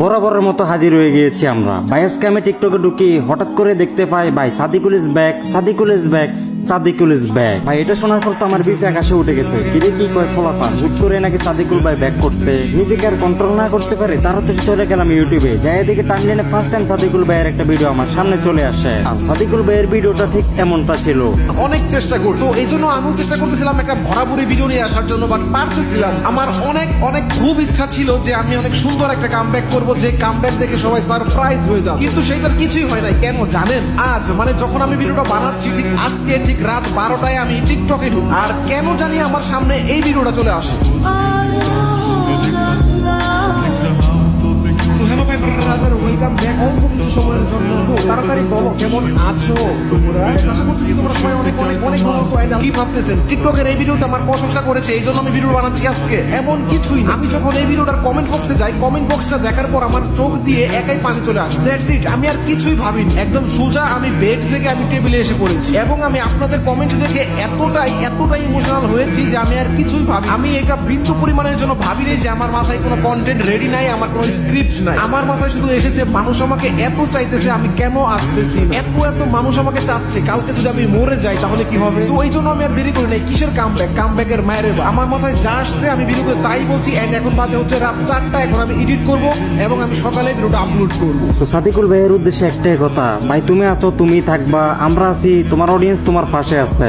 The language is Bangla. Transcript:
বরাবরের মতো হাজির হয়ে গিয়েছি আমরা। ভাই ক্যামে টিকটকে ঢুকি, হঠাৎ করে দেখতে পাই, ভাই, Sadikul is back Sadikul is back Sadikul is back. ভাই, এটা শোনার পর তো আমার আকাশে উঠে গেছে। কিরে, কি কয় ফলাফল? হুট করে নাকি সাদিকুল ভাই ব্যাক নিজেকে আর কন্ট্রোল না করতে পারে চলে গেলাম ইউটিউবে। যাই এদিকে টাইমলাইনে ফার্স্ট টাইম সাদিকুল ভাইয়ের একটা ভিডিও আমার সামনে চলে আসে। আর সাদিকুল ভাইয়ের ভিডিওটা ঠিক এমনটা ছিল। অনেক চেষ্টা এই জন্য আমিও চেষ্টা করতেছিলাম একটা ভরাভরি ভিডিও নিয়ে আসার জন্য বাট পারতেছিলাম। আমার অনেক অনেক খুব ইচ্ছা ছিল যে আমি অনেক সুন্দর একটা কামব্যাক করব, যে কামব্যাক দেখে সবাই সারপ্রাইজ হয়ে যাবে। কিন্তু সেটার কিছুই হয় নাই। কেন জানেন? আজ মানে যখন আমি ভিডিওটা বানাচ্ছি, ঠিক আজকে, ঠিক রাত বারোটায় আমি টিকটকে ঢুকি আর কেন জানি আমার সামনে এই ভিডিওটা চলে আসে। my brother, অল্প কিছু সময়ের জন্য। তাড়াতাড়ি বলো কেমন আছো তোমরা? আশা করতেছি তোমরা সবাই অনেক অনেক অনেক ভালো আছো। কি ভাবতেছেন? টিকটকের এই ভিডিওতে আমার প্রশংসা করেছে এই জন্য আমি ভিডিও বানাচ্ছি আজকে। এমন কিছুই না। আমি যখন এই ভিডিওটার কমেন্ট বক্সে যাই কমেন্ট বক্সটা দেখার পর আমার চোখ দিয়ে একাই পানি চলে আসে। দ্যাটস ইট আমি আর কিছুই ভাবিনি। একদম সোজা আমি বেড থেকে আমি টেবিলে এসে পড়েছি। এবং আমি আপনাদের কমেন্ট দেখে এতটাই এতটাই ইমোশনাল হয়েছি যে আমি আর কিছুই ভাবি আমি এটা বিন্দু পরিমাণের জন্য ভাবিনি যে আমার মাথায় কোনো কন্টেন্ট রেডি নাই আমার কোনো স্ক্রিপ্ট নাই। আমার মাথায় শুধু এসেছে মানুষ আমাকে এত চাইতেছে আমি আসতেছি? এত এত মানুষ আমাকে চাচ্ছে। কালকে যদি আমি মরে যাই, তাহলে কি হবে? এই জন্য আমি আর দেরি করি নাই। কিসের কামব্যাক কামব্যাকের মায়ের বা। আমার মাথায় যা আসছে, আমি ভিডিওতে তাই বলছি এন্ড এখন বাজে হচ্ছে রাত চারটা। এখন আমি এডিট করব এবং আমি সকালে ভিডিওটা আপলোড করব। তো সাদিকুল ভাইয়ের উদ্দেশ্যে একটাই কথা, ভাই, তুমি আছো, তুমি থাকবা, আমরা আছি, তোমার অডিয়েন্স তোমার পাশে আছে।